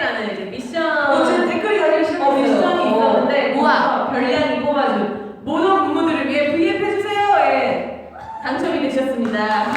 획득해라는 이제 미션 어제 댓글이 달리기 어, 시작했어요. 미션이 어. 있었는데 우와. 모아 별량이 뽑아준 모든 부모들을 위해 V앱 해주세요에 예. 당첨이 되셨습니다.